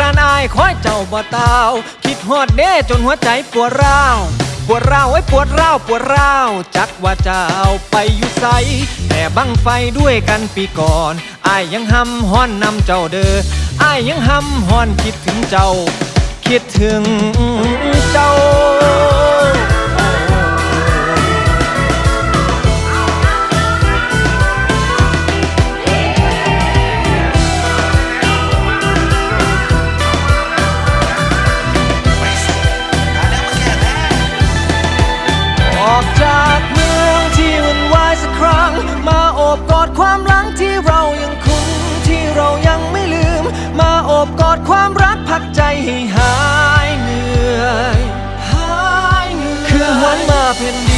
รานอายคอยเจ้าบ่ตาว คิดฮอดเด้จนหัวใจปวดร้าว ปวดร้าวไว้ปวดร้าวปวดร้าว จักว่าเจ้าไปอยู่ไสแต่บังไฟด้วยกันปีก่อนอายยังหำฮ้อนนำเจ้าเด้ออายยังหำฮ้อนคิดถึงเจ้า คิดถึงเจ้า พักใจให้หายเหนื่อย หายเหนื่อย คือหวนมาเพ่นดี